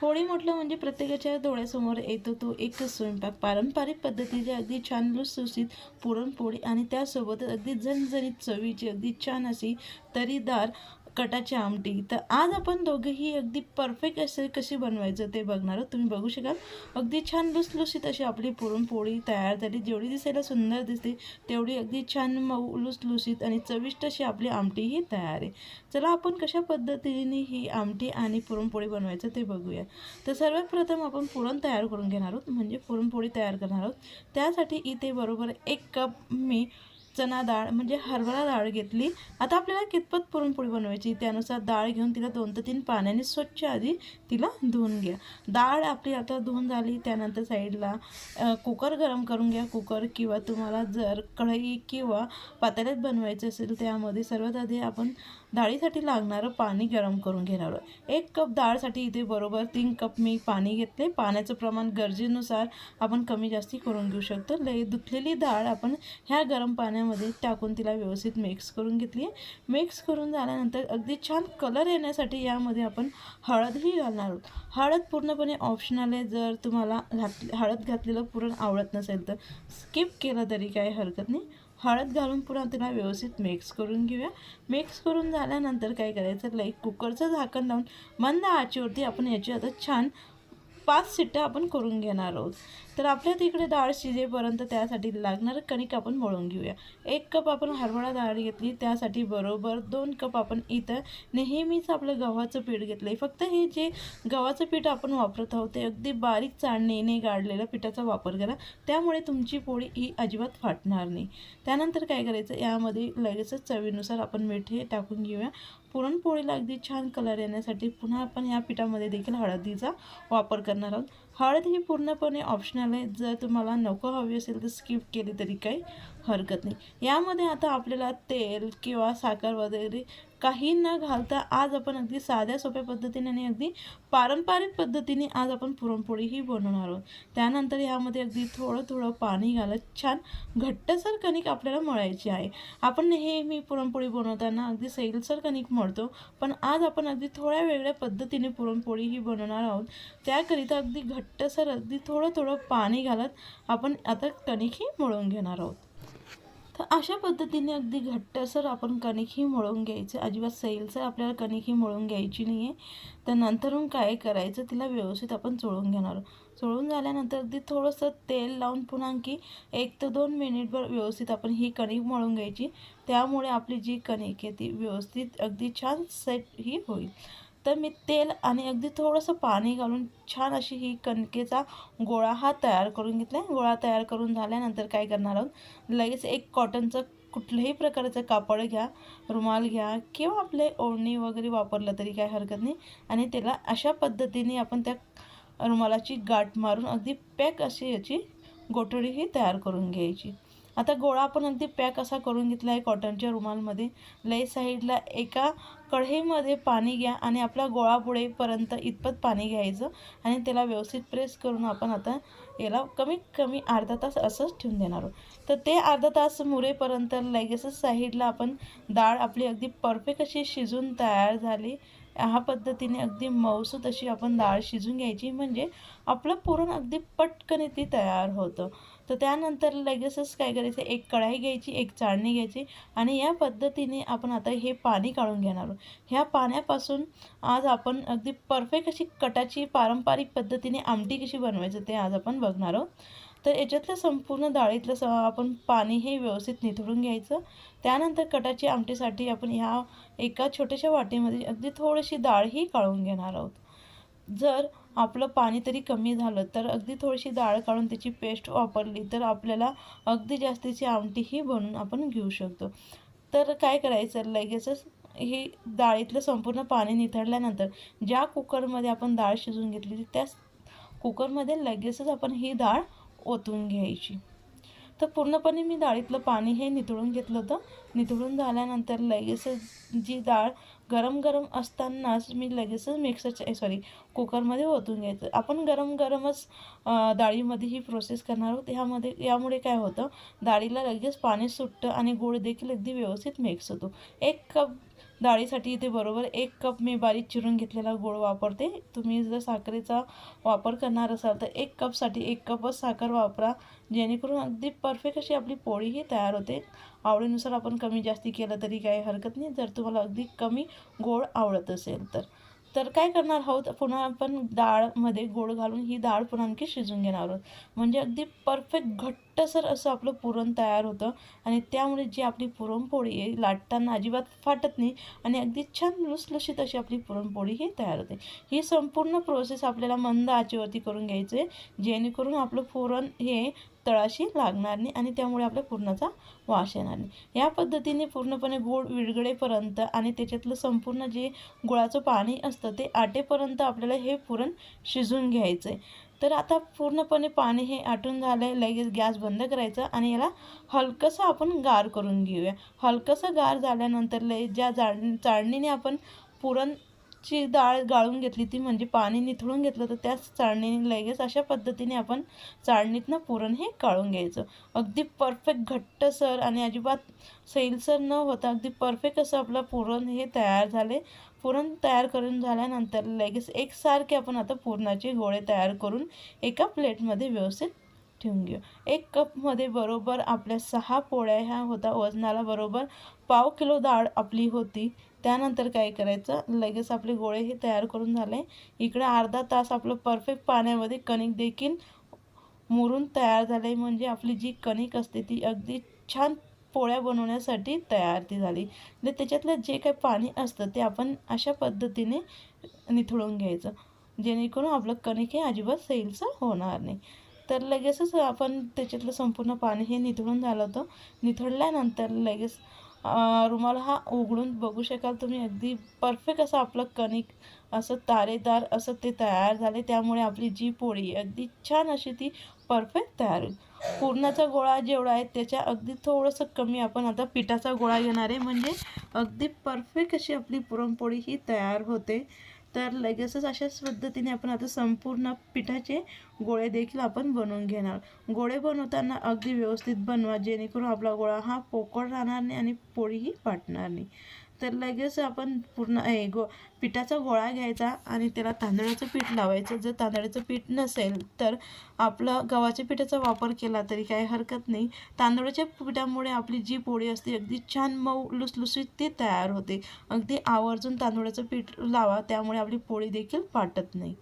होळी म्हटलं म्हणजे प्रत्येकाच्या डोळ्यासमोर येतो तो एकच स्वयंपाक. पारंपरिक पद्धतीचे अगदी छान लुसलुसीत पुरणपोळी आणि त्यासोबत अगदी झणझणीत चवीची अगदी छान अशी तरीदार कटाची आमटी. तर आज आपण दोघेही अगदी परफेक्ट असे कशी बनवायचं ते बघणार आहोत. तुम्ही बघू शकाल. अगदी छान लुसलुसीत अशी आपली पुरणपोळी तयार झाली. जेवढी दिसायला सुंदर दिसते तेवढी अगदी छान मऊ लुसलुसीत आणि चविष्ट अशी आपली आमटीही तयार आहे. चला आपण कशा पद्धतीने ही आमटी आणि पुरणपोळी बनवायचं ते बघूया. तर सर्वात प्रथम आपण पुरण तयार करून घेणार आहोत. म्हणजे पुरणपोळी तयार करणार आहोत. त्यासाठी इथे बरोबर एक कप मी चना डाळ म्हणजे हरभरा डाळ घेतली. आता आपल्याला कितपत पुरणपोळी बनवायची? त्यानुसार डाळ घेऊन तिला दोन ते तीन पाण्याने स्वच्छ आधी तिला धुवून घ्या. डाळ आपली आता धुवून झाली त्यानंतर साईडला कुकर गरम करून घ्या. कुकर किंवा तुम्हाला जर कढई किंवा पातेल्यात बनवायचं असेल त्यामध्ये सर्वात आधी आपण डाळीसाठी लागणारं पाणी गरम करून घेणार. एक कप डाळसाठी इथे बरोबर तीन कप मी पाणी घेतले. पाण्याचं प्रमाण गरजेनुसार आपण कमी जास्ती करून घेऊ शकतो. लय धुतलेली डाळ आपण ह्या गरम पाण्यामध्ये टाकून तिला व्यवस्थित मिक्स करून घेतली आहे. मिक्स करून झाल्यानंतर अगदी छान कलर येण्यासाठी यामध्ये आपण हळदही घालणार आहोत. हळद पूर्णपणे ऑप्शनल आहे. जर तुम्हाला घात हळद घातलेलं पुरण आवडत नसेल तर स्किप केलं तरी काही हरकत नाही. हळद घालून पुन्हा तिला व्यवस्थित मिक्स करून घेऊया. मिक्स करून झाल्यानंतर काय करायचं? लाईक कुकरचं झाकण लावून मंद आचीवरती आपण याची आता छान पाच सिट्ट्या आपण करून घेणार आहोत. तर आपल्या तिकडे डाळ शिजेपर्यंत त्यासाठी लागणारं कणिक आपण मळून घेऊया. एक कप आपण हरभरा डाळ घेतली त्यासाठी बरोबर दोन कप आपण इथं नेहमीच आपलं गव्हाचं पीठ घेतलं आहे फक्त हे जे गव्हाचं पीठ आपण वापरत आहोत ते अगदी बारीक चाळणीने गाळलेल्या पिठाचा वापर करा. त्यामुळे तुमची पोळी ही अजिबात फाटणार नाही. त्यानंतर काय करायचं यामध्ये लगेचच चवीनुसार आपण मीठ हे टाकून घेऊया. पुरणपोळीला अगदी छान कलर येण्यासाठी पुन्हा आपण या पिठामध्ये देखील हळदीचा वापर करणार आहोत. हळद ही पूर्णपणे ऑप्शनल आहे. जर तुम्हाला नको हवी असेल तर स्किप केली तरी काही हरकत नाही. यामध्ये आता आपल्याला तेल किंवा साखर वगैरे काही न घालता आज आपण अगदी साध्या सोप्या पद्धतीने आणि अगदी पारंपरिक पद्धतीने आज आपण पुरणपोळी ही बनवणार आहोत. त्यानंतर यामध्ये अगदी थोडं थोडं पाणी घालत छान घट्टसर कणिक आपल्याला मळायची आहे. आपण नेहमी पुरणपोळी बनवताना अगदी सैलसर कणिक मळतो पण आज आपण अगदी थोड्या वेगळ्या पद्धतीने पुरणपोळी ही बनवणार आहोत. त्याकरिता अगदी घट्टसर अगदी थोडं थोडं पाणी घालत आपण आता कणिक ही मळून घेणार आहोत. तर अशा पद्धतीने अगदी घट्टसर आपण कणिकही मळून घ्यायचं. अजिबात सैलसर आपल्याला कणिकही मळून घ्यायची नाही आहे तर नंतरून काय करायचं तिला व्यवस्थित आपण चोळून घेणार. चोळून झाल्यानंतर अगदी थोडंसं तेल लावून पुन्हा आणखी एक ते दोन मिनिटभर व्यवस्थित आपण ही कणिक मळून घ्यायची. त्यामुळे आपली जी कणिक आहे ती व्यवस्थित अगदी छान सेट ही होईल. तर मी तेल आणि अगदी थोडंसं पाणी घालून छान अशी ही कणकेचा गोळा हा तयार करून घेतला आहे गोळा तयार करून झाल्यानंतर काय करणार आहोत? लगेच एक कॉटनचं कुठल्याही प्रकारचं कापड घ्या रुमाल घ्या किंवा आपले ओढणी वगैरे वापरलं तरी काय हरकत नाही. आणि त्याला अशा पद्धतीने आपण त्या रुमालाची गाठ मारून अगदी पॅक अशी याची गोठडी ही तयार करून घ्यायची. आता गोळा आपण अगदी पॅक असा करून घेतला आहे कॉटनच्या रुमालमध्ये. लय साईडला एका कढईमध्ये पाणी घ्या आणि आपला गोळा बुडेपर्यंत इतपत पाणी घ्यायचं आणि त्याला व्यवस्थित प्रेस करून आपण आता याला कमीत कमी अर्धा तास असंच ठेवून देणार आहोत. तर ते अर्धा तास मुरेपर्यंत लगेचच साईडला आपण डाळ आपली अगदी परफेक्ट अशी शिजून तयार झाली. ह्या पद्धतीने अगदी मऊसूत अशी आपण डाळ शिजून घ्यायची. म्हणजे आपलं पुरण अगदी पटकन ती तयार होतं. तर त्यानंतर लगेचच काय करायचं? एक कढाई घ्यायची एक चाळणी घ्यायची आणि या पद्धतीने आपण आता हे पाणी काढून घेणार आहोत. ह्या पाण्यापासून आज आपण अगदी परफेक्ट अशी कटाची पारंपरिक पद्धतीने आमटी कशी बनवायचं ते आज आपण बघणार आहोत. तर याच्यातलं संपूर्ण डाळीतलं स आपण पाणी हे व्यवस्थित निथळून घ्यायचं. त्यानंतर कटाची आमटीसाठी आपण ह्या एका छोट्याशा वाटीमध्ये अगदी थोडीशी डाळही काढून घेणार आहोत. जर आपलं पाणी तरी कमी झालं तर अगदी थोडीशी डाळ काढून त्याची पेस्ट वापरली तर आपल्याला अगदी जास्तीची आमटीही बनवून आपण घेऊ शकतो. तर काय करायचं? लगेचच हे डाळीतलं संपूर्ण पाणी निथळल्यानंतर ज्या कुकरमध्ये आपण डाळ शिजून घेतली त्याच कुकरमध्ये लगेचच आपण ही डाळ ओतून घ्यायची. तर पूर्णपणे मी डाळीतलं पाणी हे नितळून घेतलं होतं. निथळून झाल्यानंतर लगेचच जी डाळ गरम गरम असतानाच मी लगेचच मिक्सरच्या सॉरी कुकरमध्ये ओतून घ्यायचं. आपण गरम गरमच डाळीमध्ये ही प्रोसेस करणार आहोत. ह्यामध्ये यामुळे काय होतं? डाळीला लगेच पाणी सुटतं आणि गूळ देखील अगदी व्यवस्थित मिक्स होतो. एक कप डाळीसाठी इथे बरोबर एक कप मी बारीक चिरून घेतलेला गोड वापरते. तुम्ही जर साखरेचा वापर करणार असाल तर एक कपसाठी एक कपच साखर वापरा. जेणेकरून अगदी परफेक्ट अशी आपली पोळीही तयार होते. आवडीनुसार आपण कमी जास्ती केलं तरी काही हरकत नाही. जर तुम्हाला अगदी कमी गोड आवडत असेल तर. तर काय करणार आहोत? पुन्हा आपण डाळमध्ये गोड घालून ही डाळ पुन्हा आणखी शिजून घेणार आहोत. म्हणजे अगदी परफेक्ट घट्टसर असं आपलं पुरण तयार होतं आणि त्यामुळे जी आपली पुरणपोळी आहे लाटताना अजिबात फाटत नाही आणि अगदी छान लुसलुशीत अशी आपली पुरणपोळी ही तयार होते. ही संपूर्ण प्रोसेस आपल्याला मंद आचेवरती करून घ्यायचं आहे जेणेकरून आपलं पुरण हे तळाशी लागणार नाही आणि त्यामुळे आपल्या पुरणाचा वास येणार नाही. या पद्धतीने पूर्णपणे गोड विरगळेपर्यंत आणि त्याच्यातलं संपूर्ण जे गुळाचं पाणी असतं ते आटेपर्यंत आपल्याला हे पुरण शिजून घ्यायचं आहे तर आता पूर्णपणे पाणी हे आटून झालं आहे लगेच गॅस बंद करायचा आणि याला हलकंसं आपण गार करून घेऊया. हलकंसं गार झाल्यानंतर लय ज्या जाळ चाळणीने आपण पुरण ची डाळ गाळून घेतली ती म्हणजे पाणी निथळून घेतलं तर त्याच चाळणीने लगेच अशा पद्धतीने आपण चाळणीतनं पुरण हे काढून घ्यायचं. अगदी परफेक्ट घट्टसर आणि अजिबात सैलसर न होता अगदी परफेक्ट असं आपलं पुरण हे तयार झाले. पुरण तयार करून झाल्यानंतर लगेच एकसारखे आपण आता पुरणाचे गोळे तयार करून एका प्लेटमध्ये व्यवस्थित ठेवून घेऊ. एक कपमध्ये बरोबर आपल्या सहा पोळ्या ह्या होता वजनाला बरोबर पाव किलो डाळ आपली होती. त्यानंतर काय करायचं? लगेच आपले गोळे हे तयार करून झाले. इकडे अर्धा तास आपलं परफेक्ट पाण्यामध्ये कणिक देखील मुरून तयार झाले. म्हणजे आपली जी कणिक असते ती अगदी छान पोळ्या बनवण्यासाठी तयार ती झाली. म्हणजे त्याच्यातलं जे काही पाणी असतं ते आपण अशा पद्धतीने निथळून घ्यायचं. जेणेकरून आपलं कणिक हे अजिबात सैलचं होणार नाही. तर लगेचच आपण त्याच्यातलं संपूर्ण पाणी हे निथळून झालं होतं. निथळल्यानंतर लगेच रुमाल हा उघडून बघू शकाल तुम्ही. अगदी परफेक्ट असं आपलं कणिक असं तारेदार असं ते तयार झाले. त्यामुळे आपली जी पोळी अगदी छान अशी ती परफेक्ट तयार होईल. पुरणाचा गोळा जेवढा आहे त्याच्या अगदी थोडंसं कमी आपण आता पिठाचा गोळा घेणार आहे. म्हणजे अगदी परफेक्ट अशी आपली पुरणपोळी ही तयार होते. तर लगेचच अशाच पद्धतीने आपण आता संपूर्ण पिठाचे गोळे देखील आपण बनवून घेणार. गोळे बनवताना अगदी व्यवस्थित बनवा जेणेकरून आपला गोळा हा पोकळ राहणार नाही आणि पोळीही फाटणार नाही. तर लगेच आपण पूर्ण हे गो पिठाचा गोळा घ्यायचा आणि त्याला तांदळाचं पीठ लावायचं. जर तांदळाचं पीठ नसेल तर आपलं गव्हाच्या पिठाचा वापर केला तरी काही हरकत नाही. तांदळाच्या पिठामुळे आपली जी पोळी असते अगदी छान मऊ लुसलुसीत ती तयार होते. अगदी आवर्जून तांदळाचं पीठ लावा त्यामुळे आपली पोळी देखील फाटत नाही.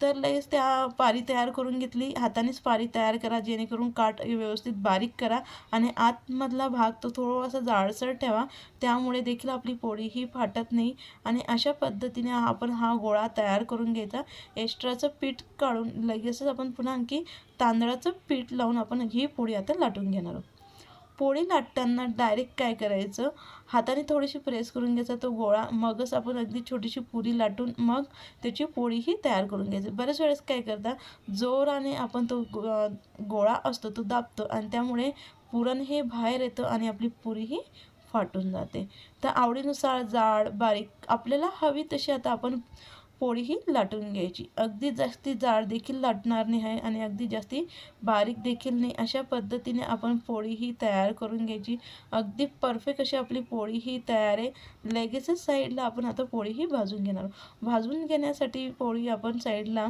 तर लगेच त्या पारी तयार करून घेतली. हातानेच पारी तयार करा जेणेकरून काठ व्यवस्थित बारीक करा आणि आतमधला भाग तो थोडासा जाडसर ठेवा. त्यामुळे देखील आपली पोळी ही फाटत नाही आणि अशा पद्धतीने आपण हा गोळा तयार करून घ्यायचा. एक्स्ट्राचं पीठ काढून लगेचच आपण पुन्हा आणखी तांदळाचं पीठ लावून आपण ही पोळी आता लाटून घेणार आहोत. पोळी लाटताना डायरेक्ट काय करायचं? हाताने थोडीशी प्रेस करून घ्यायचा तो गोळा. मगच आपण अगदी छोटीशी पुरी लाटून मग त्याची पोळीही तयार करून घ्यायची. बऱ्याच वेळेस काय करता जोराने आपण तो गोळा असतो तो दाबतो आणि त्यामुळे पुरण हे बाहेर येतं आणि आपली पुरीही फाटून जाते. तर आवडीनुसार जाड बारीक आपल्याला हवी तशी आता आपण पोळी ही लाटून घ्यायची. अगदी जास्ती जाड देखील लाटणार नाही आहे आणि अगदी जास्ती बारीक देखील नाही. अशा पद्धतीने आपण पोळी ही तयार करून घ्यायची. अगदी परफेक्ट अशी आपली पोळी ही तयार आहे. लगेचच साईडला आपण आता पोळी ही भाजून घेणार भाजून घेण्यासाठी पोळी आपण साईडला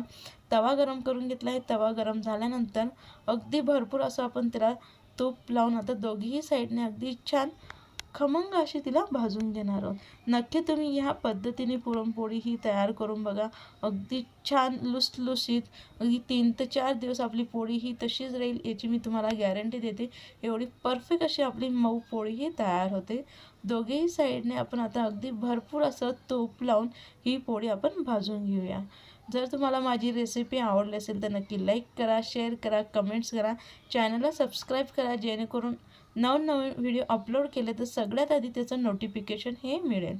तवा गरम करून घेतला आहे. तवा गरम झाल्यानंतर अगदी भरपूर असं आपण त्याला तूप लावून आता दोघीही साईडने अगदी छान खमंग अशी तिला भाजून घेणार आहोत. नक्की तुम्ही ह्या पद्धतीने पुरणपोळी ही तयार करून बघा. अगदी छान लुसलुसीत अगदी तीन ते चार दिवस आपली पोळी ही तशीच राहील याची मी तुम्हाला गॅरंटी देते. एवढी परफेक्ट अशी आपली मऊ पोळी ही तयार होते. दोघेही साईडने आपण आता अगदी भरपूर असं तूप लावून ही पोळी आपण भाजून घेऊया. जर तुम्हाला माझी रेसिपी आवडली असेल तर नक्की लाईक करा शेअर करा कमेंट्स करा. चॅनलला सबस्क्राईब करा जेणेकरून नवनवीन व्हिडिओ अपलोड केले तर सगळ्यात आधी त्याचं नोटिफिकेशन हे मिळेल.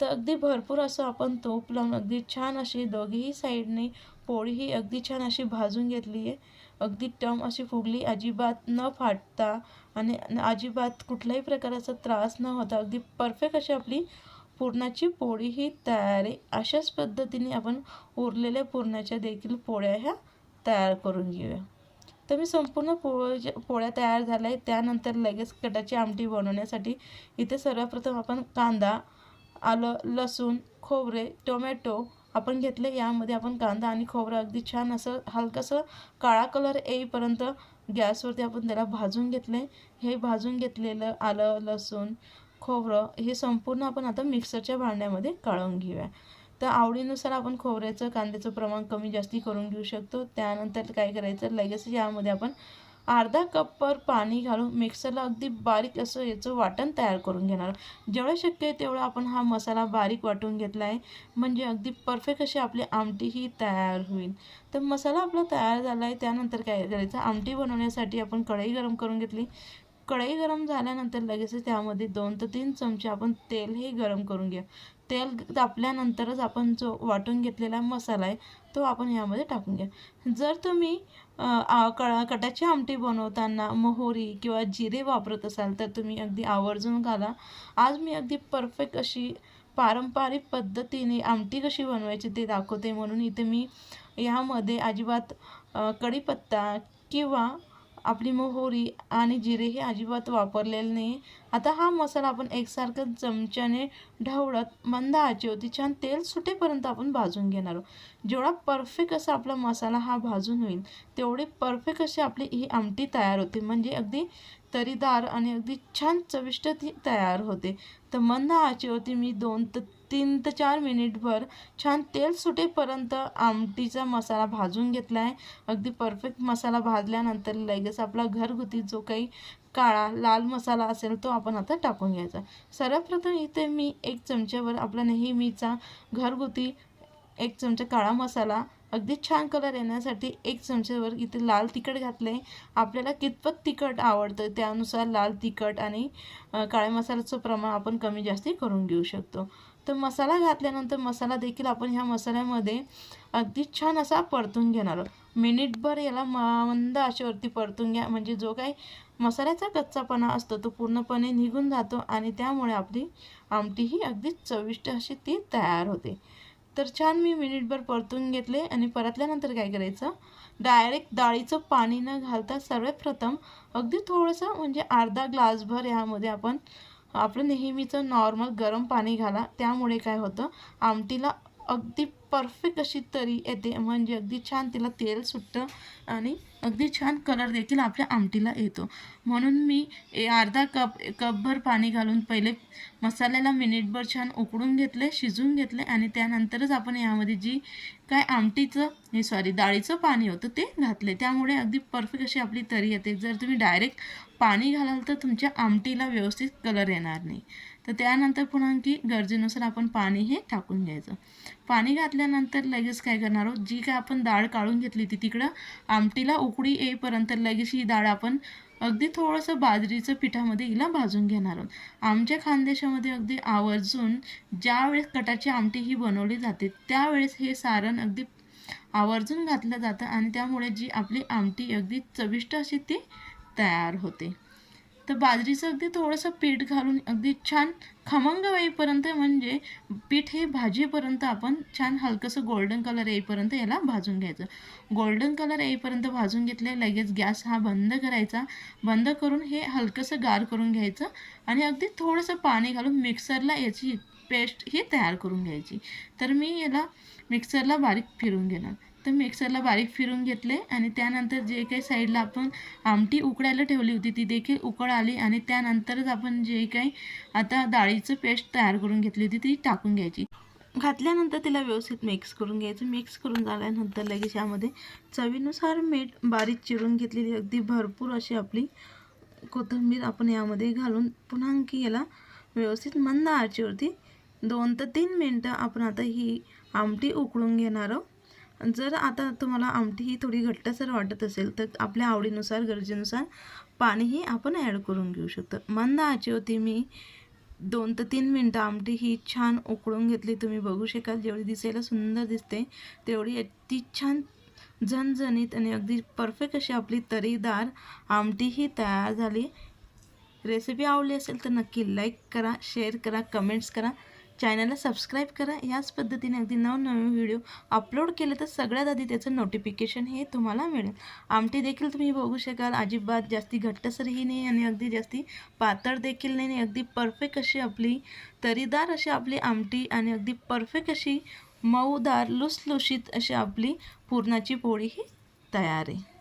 तर अगदी भरपूर असं आपण तोप लावून अगदी छान अशी दोघीही साईडने पोळीही अगदी छान अशी भाजून घेतली आहे. अगदी टम अशी फुगली अजिबात न फाटता आणि अजिबात कुठल्याही प्रकारचा त्रास न होता अगदी परफेक्ट अशी आपली पुरणाची पोळी ही तयार आहे. अशाच पद्धतीने आपण उरलेल्या पुरणाच्या देखील पोळ्या ह्या तयार करून घेऊया. तर मी संपूर्ण पोळ्या पोळ्या तयार झाल्या आहेत त्यानंतर लगेच कटाची आमटी बनवण्यासाठी इथे सर्वप्रथम आपण कांदा आलं लसूण खोबरे टोमॅटो आपण घेतले. यामध्ये आपण कांदा आणि खोबरं अगदी छान असं हलकंसं काळा कलर येईपर्यंत गॅसवरती आपण त्याला भाजून घेतले. हे भाजून घेतलेलं आलं लसूण खोबरं हे संपूर्ण आपण आता मिक्सरच्या भांड्यामध्ये काढून घेऊया. तर आवडीनुसार आपण खोबऱ्याचं कांद्याचं प्रमाण कमी जास्ती करून घेऊ शकतो. त्यानंतर काय करायचं? लगेच यामध्ये आपण अर्धा कपवर पाणी घालून मिक्सरला अगदी बारीक असं याचं वाटण तयार करून घेणार. जेवढं शक्य आहे तेवढं आपण हा मसाला बारीक वाटून घेतला आहे. म्हणजे अगदी परफेक्ट अशी आपली आमटी ही तयार होईल. तर मसाला आपला तयार झाला आहे. त्यानंतर काय करायचं? आमटी बनवण्यासाठी आपण कढई गरम करून घेतली. कढई गरम झाल्यानंतर लगेच त्यामध्ये दोन ते तीन चमचे आपण तेल हे गरम करून घ्या. तेल तापल्यानंतरच आपण जो वाटून घेतलेला मसाला आहे तो आपण यामध्ये टाकून घ्या. जर तुम्ही क कटाची आमटी बनवताना मोहरी किंवा जिरे वापरत असाल तर तुम्ही अगदी आवर्जून घाला. आज मी अगदी परफेक्ट अशी पारंपरिक पद्धतीने आमटी कशी बनवायची ते दाखवते म्हणून इथे मी यामध्ये अजिबात कढीपत्ता किंवा आपली मोहरी आणि जिरे हे अजिबात वापरलेले नाही. आता हा मसाला आपण एकसारखं चमच्याने ढवळत मंद आचेवती छान तेल सुटेपर्यंत आपण भाजून घेणार आहोत. जेवढा परफेक्ट असा आपला मसाला हा भाजून होईल तेवढी परफेक्ट अशी आपली ही आमटी तयार होते. म्हणजे अगदी तरीदार आणि अगदी छान चविष्ट ती तयार होते. तर मंद आचेवरती मी दोन तर तीन ते चार मिनिटभर छान तेल सुटेपर्यंत आमटीचा मसाला भाजून घेतला आहे. अगदी परफेक्ट मसाला भाजल्यानंतर लगेच आपला घरगुती जो काही काळा लाल मसाला असेल तो आपण आता टाकून घ्यायचा. सर्वप्रथम इथे मी एक चमच्यावर आपला नेहमीचा घरगुती एक चमचा काळा मसाला अगदी छान कलर येण्यासाठी एक चमच्यावर इथे लाल तिखट घातले. आपल्याला कितपत तिखट आवडतं त्यानुसार लाल तिखट आणि काळ्या मसाल्याचं प्रमाण आपण कमी जास्ती करून घेऊ शकतो. तर मसाला घातल्यानंतर मसाला देखील आपण ह्या मसाल्यामध्ये अगदी छान असा परतून घेणार मिनिटभर याला मंद आशेवरती परतून घ्या. म्हणजे जो काही मसाल्याचा कच्चापणा असतो तो पूर्णपणे निघून जातो आणि त्यामुळे आपली आमटी ही अगदी चविष्ट अशी ती तयार होते. तर छान मी मिनिटभर परतून घेतले आणि परतल्यानंतर काय करायचं? डायरेक्ट डाळीचं पाणी न घालता सर्वप्रथम अगदी थोडंसं म्हणजे अर्धा ग्लासभर यामध्ये आपण आपलं नेहमीचं नॉर्मल गरम पाणी घाला. त्यामुळे काय होतं? आमटीला अगदी परफेक्ट अशी तरी येते. म्हणजे अगदी छान तिला तेल सुटतं आणि अगदी छान कलर देखील आपल्या आमटीला येतो. म्हणून मी अर्धा कप कपभर पाणी घालून पहिले मसाल्याला मिनिटभर छान उकडून घेतले शिजून घेतले आणि त्यानंतरच आपण यामध्ये जी काय आमटीचं हे सॉरी डाळीचं पाणी होतं ते घातले. त्यामुळे अगदी परफेक्ट अशी आपली तरी येते. जर तुम्ही डायरेक्ट पाणी घालाल तर तुमच्या आमटीला व्यवस्थित कलर येणार नाही. तर त्यानंतर पुन्हा आणखी गरजेनुसार आपण पाणी हे टाकून घ्यायचं. पाणी घातल्यानंतर लगेच काय करणार आहोत? जी काय आपण डाळ काढून घेतली ती तिकडं आमटीला उकडी येईपर्यंत लगेच ही डाळ आपण अगदी थोडंसं बाजरीचं पिठामध्ये हिला भाजून घेणार आहोत. आमच्या खानदेशामध्ये अगदी आवर्जून ज्यावेळेस कटाची आमटी ही बनवली जाते त्यावेळेस हे सारण अगदी आवर्जून घातलं जातं आणि त्यामुळे जी आपली आमटी अगदी चविष्ट अशी ती तयार होते. तर बाजरीचं अगदी थोडंसं पीठ घालून अगदी छान खमंग येईपर्यंत म्हणजे पीठ हे भाजीपर्यंत आपण छान हलकंसं गोल्डन कलर येईपर्यंत याला भाजून घ्यायचं. गोल्डन कलर येईपर्यंत भाजून घेतले लगेच गॅस हा बंद करायचा. बंद करून हे हलकंसं गार करून घ्यायचं आणि अगदी थोडंसं पाणी घालून मिक्सरला याची पेस्ट ही तयार करून घ्यायची. तर मी याला मिक्सरला बारीक फिरून घेणार. तर मिक्सरला बारीक फिरून घेतले आणि त्यानंतर जे काही साईडला आपण आमटी उकडायला ठेवली होती ती देखील उकड आली आणि त्यानंतरच आपण जे काही आता डाळीचं पेस्ट तयार करून घेतली होती ती टाकून घ्यायची. घातल्यानंतर तिला व्यवस्थित मिक्स करून घ्यायचं. मिक्स करून झाल्यानंतर लगेच यामध्ये चवीनुसार मीठ बारीक चिरून घेतलेली अगदी भरपूर अशी आपली कोथिंबीर आपण यामध्ये घालून पुन्हा आणखी याला व्यवस्थित मंद आचेवरती दोन ते तीन मिनटं आपण आता ही आमटी उकळून घेणार आहोत. जर आता तुम्हाला आमटी ही थोडी घट्टसर वाटत असेल तर आपल्या आवडीनुसार गरजेनुसार पाणीही आपण ॲड करून घेऊ शकतो. मंद आची होती मी दोन ते तीन मिनटं आमटी ही छान उकळून घेतली. तुम्ही बघू शकाल जेवढी दिसायला सुंदर दिसते तेवढी ती छान झणझणीत आणि अगदी परफेक्ट अशी आपली तरीदार आमटी ही तयार झाली. रेसिपी आवडली असेल तर नक्की लाईक करा शेअर करा कमेंट्स करा. चॅनलला सबस्क्राईब करा. याच पद्धतीने अगदी नवनवीन व्हिडिओ अपलोड केले तर सगळ्यात आधी त्याचं नोटिफिकेशन हे तुम्हाला मिळेल. आमटी देखील तुम्ही बघू शकाल. अजिबात जास्ती घट्टसरही नाही आणि अगदी जास्ती पातळ देखील नाही अगदी परफेक्ट अशी आपली तरीदार अशी आपली आमटी आणि अगदी परफेक्ट अशी मऊदार लुसलुशीत अशी आपली पुरणाची पोळी ही तयार आहे.